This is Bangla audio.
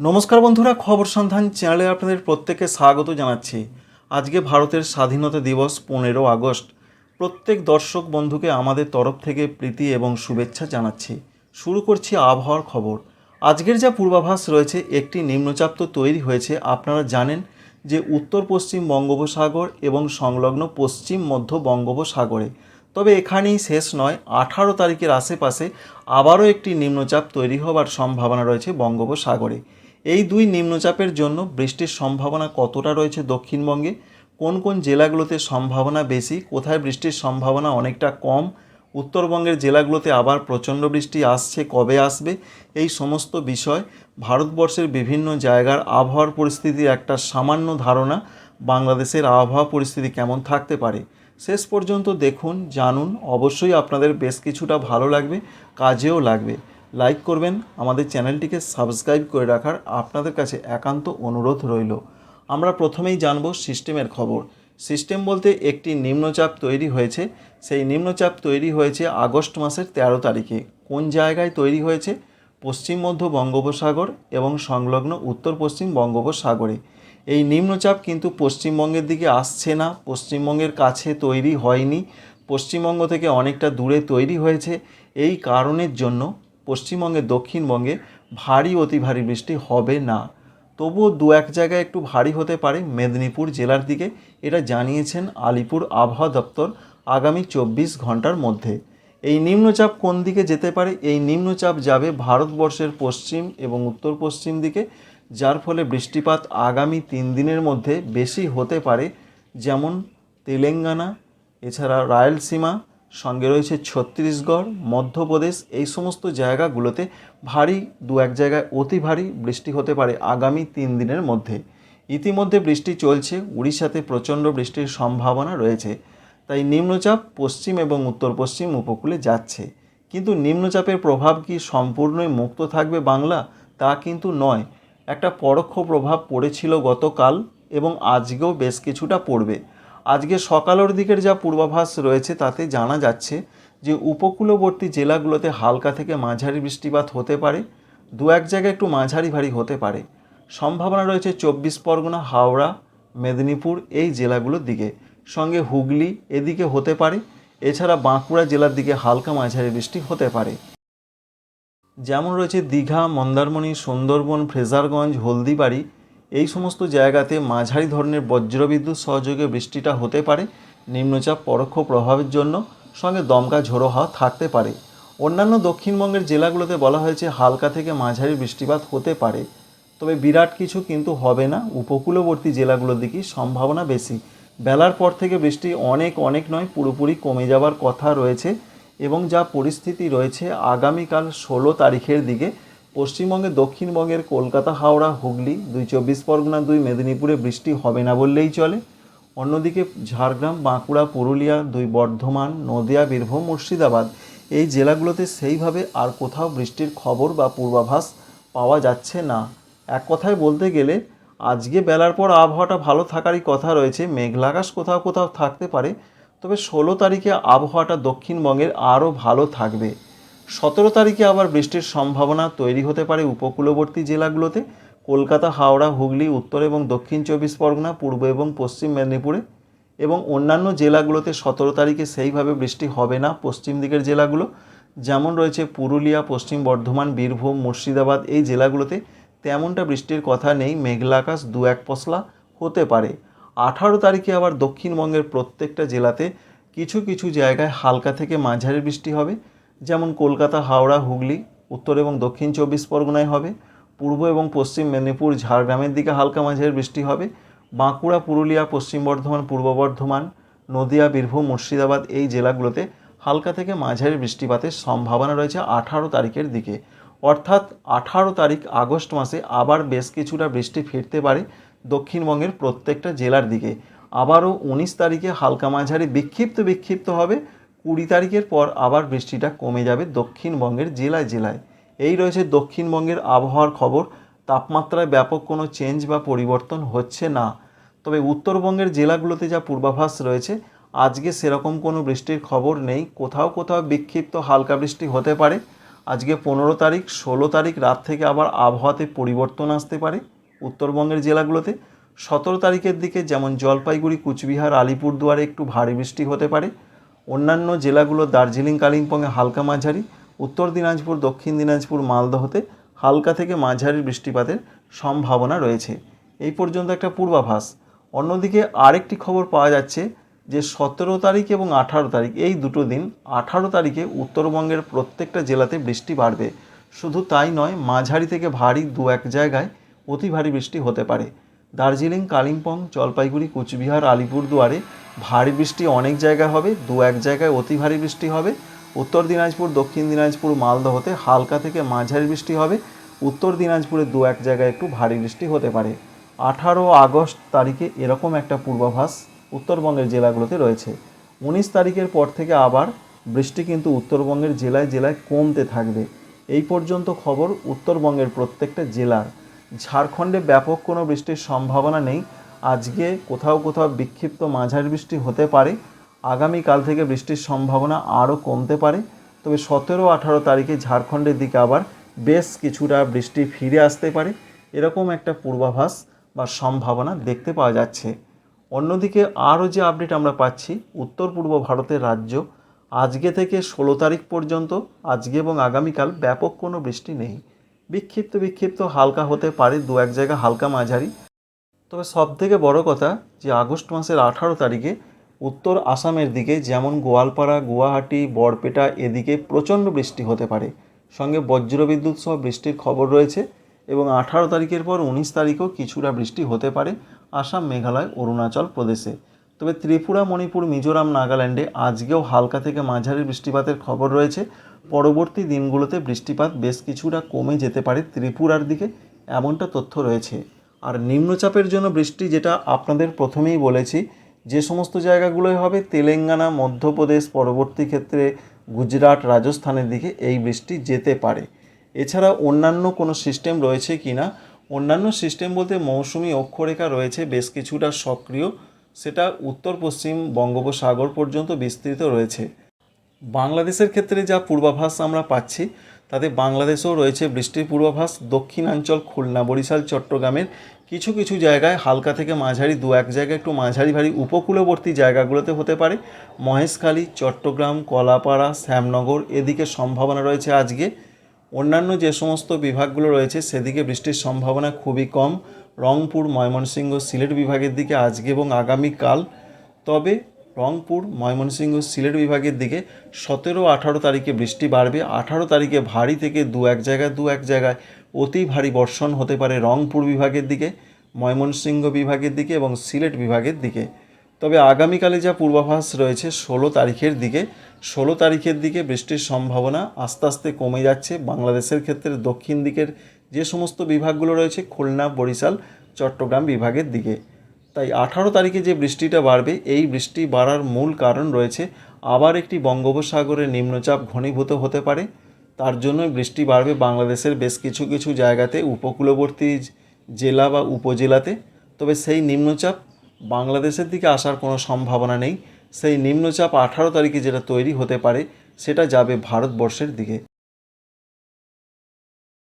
নমস্কার বন্ধুরা, খবর সন্ধান চ্যানেলে আপনাদের প্রত্যেককে স্বাগত জানাচ্ছি। আজকে ভারতের স্বাধীনতা দিবস পনেরো আগস্ট। প্রত্যেক দর্শক বন্ধুকে আমাদের তরফ থেকে প্রীতি এবং শুভেচ্ছা জানাচ্ছি। শুরু করছি আবহাওয়ার খবর। আজকের যা পূর্বাভাস রয়েছে, একটি নিম্নচাপ তো তৈরি হয়েছে। আপনারা জানেন যে উত্তর পশ্চিম বঙ্গোপসাগর এবং সংলগ্ন পশ্চিম মধ্য বঙ্গোপসাগরে। তবে এখানেই শেষ নয়, আঠারো তারিখের আশেপাশে আবারও একটি নিম্নচাপ তৈরি হবার সম্ভাবনা রয়েছে বঙ্গোপসাগরে। এই দুই নিম্নচাপের জন্য বৃষ্টির সম্ভাবনা কতটা রয়েছে দক্ষিণবঙ্গে? কোন কোন জেলাগুলোতে সম্ভাবনা বেশি? কোথায় বৃষ্টির সম্ভাবনা অনেকটা কম? উত্তরবঙ্গের জেলাগুলোতে আবার প্রচণ্ড বৃষ্টি আসছে, কবে আসবে? এই সমস্ত বিষয় ভারতবর্ষের বিভিন্ন জায়গার আবহাওয়ার পরিস্থিতির একটা সামান্য ধারণা। বাংলাদেশের আবহাওয়া পরিস্থিতি কেমন থাকতে পারে? শেষ পর্যন্ত দেখুন, জানুন। অবশ্যই আপনাদের বেশ কিছুটা ভালো লাগবে, কাজেও লাগবে। লাইক করবেন, আমাদের চ্যানেলটিকে সাবস্ক্রাইব করে রাখার আপনাদের কাছে একান্ত অনুরোধ রইল। আমরা প্রথমেই জানব সিস্টেমের খবর। সিস্টেম বলতে একটি নিম্নচাপ তৈরি হয়েছে। সেই নিম্নচাপ তৈরি হয়েছে আগস্ট মাসের তেরো তারিখে। কোন জায়গায় তৈরি হয়েছে? পশ্চিম মধ্য বঙ্গোপসাগর এবং সংলগ্ন উত্তর পশ্চিম বঙ্গোপসাগরে। এই নিম্নচাপ কিন্তু পশ্চিমবঙ্গের দিকে আসছে না। পশ্চিমবঙ্গের কাছে তৈরি হয়নি। পশ্চিমবঙ্গ থেকে অনেকটা দূরে তৈরি হয়েছে। এই কারণের জন্য পশ্চিমবঙ্গের, দক্ষিণবঙ্গে ভারী, অতি ভারী বৃষ্টি হবে না। তবুও দু এক জায়গায় একটু ভারী হতে পারে। মেদিনীপুর জেলার দিকে এটা জানিয়েছেন আলিপুর আবহাওয়া দপ্তর আগামী চব্বিশ ঘণ্টার মধ্যে। এই নিম্নচাপ কোন দিকে যেতে পারে? এই নিম্নচাপ যাবে ভারতবর্ষের পশ্চিম এবং উত্তর পশ্চিম দিকে, যার ফলে বৃষ্টিপাত আগামী তিন দিনের মধ্যে বেশি হতে পারে। যেমন তেলেঙ্গানা, এছাড়া রায়লসীমা সঙ্গে রয়েছে ছত্তিশগড়, মধ্যপ্রদেশ, এই সমস্ত জায়গাগুলোতে ভারী দু এক জায়গায় অতি ভারী বৃষ্টি হতে পারে আগামী তিন দিনের মধ্যে। ইতিমধ্যে বৃষ্টি চলছে, উড়িষ্যাতে প্রচণ্ড বৃষ্টির সম্ভাবনা রয়েছে, তাই নিম্নচাপ পশ্চিম এবং উত্তর পশ্চিম উপকূলে যাচ্ছে। কিন্তু নিম্নচাপের প্রভাব কি সম্পূর্ণই মুক্ত থাকবে বাংলা? তা কিন্তু নয়। একটা পরোক্ষ প্রভাব পড়েছিল গতকাল এবং আজকেও বেশ কিছুটা পড়বে। আজকে সকালের দিকের যা পূর্বাভাস রয়েছে তাতে জানা যাচ্ছে যে উপকূলবর্তী জেলাগুলোতে হালকা থেকে মাঝারি বৃষ্টিপাত হতে পারে, দু এক জায়গায় একটু মাঝারি ভারী হতে পারে। সম্ভাবনা রয়েছে চব্বিশ পরগনা, হাওড়া, মেদিনীপুর এই জেলাগুলোর দিকে। সঙ্গে হুগলি এদিকে হতে পারে, এছাড়া বাঁকুড়া জেলার দিকে হালকা মাঝারি বৃষ্টি হতে পারে। যেমন রয়েছে দীঘা, মন্দারমণি, সুন্দরবন, ফ্রেজারগঞ্জ, হলদিবাড়ি এই সমস্ত জায়গাতে মাঝারি ধরনের বজ্রবিদ্যুৎ সহযোগে বৃষ্টিটা হতে পারে, নিম্নচাপ পরোক্ষ প্রভাবের জন্য সঙ্গে দমকা ঝোড়ো হাওয়া থাকতে পারে। অন্যান্য দক্ষিণবঙ্গের জেলাগুলোতে বলা হয়েছে হালকা থেকে মাঝারি বৃষ্টিপাত হতে পারে। তবে বিরাট কিছু কিন্তু হবে না, উপকূলবর্তী জেলাগুলোর দিকেই সম্ভাবনা বেশি। বেলার পর থেকে বৃষ্টি অনেক অনেক নয়, পুরোপুরি কমে যাবার কথা রয়েছে এবং যা পরিস্থিতি রয়েছে আগামীকাল ষোলো তারিখের দিকে পশ্চিমবঙ্গে দক্ষিণবঙ্গের, কলকাতা, হাওড়া, হুগলি, দুই চব্বিশ পরগনা, দুই মেদিনীপুরে বৃষ্টি হবে না বললেই চলে। অন্যদিকে ঝাড়গ্রাম, বাঁকুড়া, পুরুলিয়া, দুই বর্ধমান, নদিয়া, বীরভূম, মুর্শিদাবাদ এই জেলাগুলোতে সেইভাবে আর কোথাও বৃষ্টির খবর বা পূর্বাভাস পাওয়া যাচ্ছে না। এক কথায় বলতে গেলে, আজকে বেলার পর আবহাওয়াটা ভালো থাকারই কথা রয়েছে। মেঘলাকাশ কোথাও কোথাও থাকতে পারে, তবে ষোলো তারিখে আবহাওয়াটা দক্ষিণবঙ্গের আরও ভালো থাকবে। সতেরো তারিখে আবার বৃষ্টির সম্ভাবনা তৈরি হতে পারে উপকূলবর্তী জেলাগুলোতে। কলকাতা, হাওড়া, হুগলি, উত্তর এবং দক্ষিণ চব্বিশ পরগনা, পূর্ব এবং পশ্চিম মেদিনীপুরে এবং অন্যান্য জেলাগুলোতে সতেরো তারিখে সেইভাবে বৃষ্টি হবে না পশ্চিম দিকের জেলাগুলো। যেমন রয়েছে পুরুলিয়া, পশ্চিম বর্ধমান, বীরভূম, মুর্শিদাবাদ এই জেলাগুলোতে তেমনটা বৃষ্টির কথা নেই। মেঘলা আকাশ দু এক পশলা হতে পারে। আঠারো তারিখে আবার দক্ষিণবঙ্গের প্রত্যেকটা জেলাতে কিছু কিছু জায়গায় হালকা থেকে মাঝারি বৃষ্টি হবে। যেমন কলকাতা, হাওড়া, হুগলি, উত্তর এবং দক্ষিণ চব্বিশ পরগনায় হবে। পূর্ব এবং পশ্চিম মেদিনীপুর, ঝাড়গ্রামের দিকে হালকা মাঝারি বৃষ্টি হবে। বাঁকুড়া, পুরুলিয়া, পশ্চিম বর্ধমান, পূর্ব বর্ধমান, নদিয়া, বীরভূম, মুর্শিদাবাদ এই জেলাগুলোতে হালকা থেকে মাঝারি বৃষ্টিপাতের সম্ভাবনা রয়েছে আঠারো তারিখের দিকে। অর্থাৎ আঠারো তারিখ আগস্ট মাসে আবার বেশ কিছুটা বৃষ্টি ফিরতে পারে দক্ষিণবঙ্গের প্রত্যেকটা জেলার দিকে। আবারও উনিশ তারিখে হালকা মাঝারি বিক্ষিপ্ত বিক্ষিপ্ত হবে কুড়ি তারিখের পর আবার বৃষ্টিটা কমে যাবে দক্ষিণবঙ্গের জেলায় জেলায়। এই রয়েছে দক্ষিণবঙ্গের আবহাওয়ার খবর। তাপমাত্রায় ব্যাপক কোনো চেঞ্জ বা পরিবর্তন হচ্ছে না। তবে উত্তরবঙ্গের জেলাগুলোতে যা পূর্বাভাস রয়েছে, আজকে সেরকম কোনো বৃষ্টির খবর নেই। কোথাও কোথাও বিক্ষিপ্ত হালকা বৃষ্টি হতে পারে। আজকে পনেরো তারিখ, ষোলো তারিখ, রাত থেকে আবার আবহাওয়াতে পরিবর্তন আসতে পারে উত্তরবঙ্গের জেলাগুলোতে। সতেরো তারিখের দিকে যেমন জলপাইগুড়ি, কুচবিহার, আলিপুরদুয়ারে একটু ভারী বৃষ্টি হতে পারে। অন্যান্য জেলাগুলো দার্জিলিং, কালিম্পংয়ে হালকা মাঝারি, উত্তর দিনাজপুর, দক্ষিণ দিনাজপুর, মালদহতে হালকা থেকে মাঝারি বৃষ্টিপাতের সম্ভাবনা রয়েছে। এই পর্যন্ত একটা পূর্বাভাস। অন্যদিকে আরেকটি খবর পাওয়া যাচ্ছে যে সতেরো তারিখ এবং আঠারো তারিখ, এই দুটো দিন আঠারো তারিখে উত্তরবঙ্গের প্রত্যেকটা জেলাতে বৃষ্টি বাড়বে। শুধু তাই নয়, মাঝারি থেকে ভারী দু এক জায়গায় অতি ভারী বৃষ্টি হতে পারে। দার্জিলিং, কালিম্পং, জলপাইগুড়ি, কুচবিহার, আলিপুরদুয়ারে ভারী বৃষ্টি অনেক জায়গায় হবে, দু এক জায়গায় অতি ভারী বৃষ্টি হবে। উত্তর দিনাজপুর, দক্ষিণ দিনাজপুর, মালদহতে হালকা থেকে মাঝারি বৃষ্টি হবে। উত্তর দিনাজপুরে দু এক জায়গায় একটু ভারী বৃষ্টি হতে পারে। আঠারো আগস্ট তারিখে এরকম একটা পূর্বাভাস উত্তরবঙ্গের জেলাগুলোতে রয়েছে। উনিশ তারিখের পর থেকে আবার বৃষ্টি কিন্তু উত্তরবঙ্গের জেলায় জেলায় কমতে থাকবে। এই পর্যন্ত খবর উত্তরবঙ্গের প্রত্যেকটা জেলার। ঝাড়খণ্ডে ব্যাপক কোনো বৃষ্টির সম্ভাবনা নেই। আজকে কোথাও কোথাও বিক্ষিপ্ত মাঝারি বৃষ্টি হতে পারে। আগামীকাল থেকে বৃষ্টির সম্ভাবনা আরও কমতে পারে। তবে সতেরো আঠারো তারিখে ঝাড়খণ্ডের দিকে আবার বেশ কিছুটা বৃষ্টি ফিরে আসতে পারে। এরকম একটা পূর্বাভাস বা সম্ভাবনা দেখতে পাওয়া যাচ্ছে। অন্যদিকে আরও যে আপডেট আমরা পাচ্ছি, উত্তর পূর্ব ভারতের রাজ্য, আজকে থেকে ষোলো তারিখ পর্যন্ত, আজকে এবং আগামীকাল ব্যাপক কোনো বৃষ্টি নেই। বিক্ষিপ্ত বিক্ষিপ্ত হালকা হতে পারে, দু এক জায়গা হালকা মাঝারি। তবে সব থেকে বড় কথা যে আগস্ট মাসের আঠারো তারিখে উত্তর আসামের দিকে যেমন গোয়ালপাড়া, গুয়াহাটি, বরপেটা এদিকে প্রচণ্ড বৃষ্টি হতে পারে। সঙ্গে বজ্রবিদ্যুৎ সহ বৃষ্টির খবর রয়েছে এবং আঠারো তারিখের পর উনিশ তারিখেও কিছুটা বৃষ্টি হতে পারে আসাম, মেঘালয়, অরুণাচল প্রদেশে। তবে ত্রিপুরা, মণিপুর, মিজোরাম, নাগাল্যান্ডে আজকেও হালকা থেকে মাঝারি বৃষ্টিপাতের খবর রয়েছে। পরবর্তী দিনগুলোতে বৃষ্টিপাত বেশ কিছুটা কমে যেতে পারে ত্রিপুরার দিকে, এমনটা তথ্য রয়েছে। আর নিম্নচাপের জন্য বৃষ্টি যেটা আপনাদের প্রথমেই বলেছি, যে সমস্ত জায়গাগুলোয় হবে তেলেঙ্গানা, মধ্যপ্রদেশ, পরবর্তী ক্ষেত্রে গুজরাট, রাজস্থানের দিকে এই বৃষ্টি যেতে পারে। এছাড়া অন্যান্য কোনো সিস্টেম রয়েছে কি না? অন্যান্য সিস্টেম বলতে মৌসুমি অক্ষরেখা রয়েছে, বেশ কিছুটা সক্রিয়। সেটা উত্তর, পশ্চিম বঙ্গোপসাগর পর্যন্ত বিস্তৃত রয়েছে। বাংলাদেশের ক্ষেত্রে যা পূর্বাভাস আমরা পাচ্ছি তাতে বাংলাদেশেও রয়েছে বৃষ্টির পূর্বাভাস, দক্ষিণাঞ্চল খুলনা, বরিশাল, চট্টগ্রামের কিছু কিছু জায়গায় হালকা থেকে মাঝারি, দু এক জায়গায় একটু মাঝারি ভারী উপকূলবর্তী জায়গাগুলোতে হতে পারে। মহেশখালী, চট্টগ্রাম, কলাপাড়া, শ্যামনগর এদিকে সম্ভাবনা রয়েছে আজকে। অন্যান্য যে সমস্ত বিভাগগুলো রয়েছে, সেদিকে বৃষ্টির সম্ভাবনা খুবই কম। রংপুর, ময়মনসিংহ, সিলেট বিভাগের দিকে আজকে এবং আগামীকাল। তবে রংপুর, ময়মনসিংহ, সিলেট বিভাগের দিকে সতেরো, আঠারো তারিখে বৃষ্টি বাড়বে। আঠারো তারিখে ভারী থেকে দু এক জায়গায়, দু এক জায়গায় অতি ভারী বর্ষণ হতে পারে রংপুর বিভাগের দিকে, ময়মনসিংহ বিভাগের দিকে এবং সিলেট বিভাগের দিকে। তবে আগামীকালে যা পূর্বাভাস রয়েছে, ষোলো তারিখের দিকে, ষোলো তারিখের দিকে বৃষ্টির সম্ভাবনা আস্তে আস্তে কমে যাচ্ছে। বাংলাদেশের ক্ষেত্রে দক্ষিণ দিকের যে সমস্ত বিভাগগুলো রয়েছে, খুলনা, বরিশাল, চট্টগ্রাম বিভাগের দিকে। তাই আঠারো তারিখে যে বৃষ্টিটা বাড়বে, এই বৃষ্টি বাড়ার মূল কারণ রয়েছে আবার একটি বঙ্গোপসাগরে নিম্নচাপ ঘনীভূত হতে পারে। তার জন্য বৃষ্টি বাড়বে বাংলাদেশের বেশ কিছু কিছু জায়গাতে, উপকূলবর্তী জেলা বা উপজেলাতে। তবে সেই নিম্নচাপ বাংলাদেশের দিকে আসার কোনো সম্ভাবনা নেই। সেই নিম্নচাপ আঠারো তারিখে যেটা তৈরি হতে পারে, সেটা যাবে ভারতবর্ষের দিকে।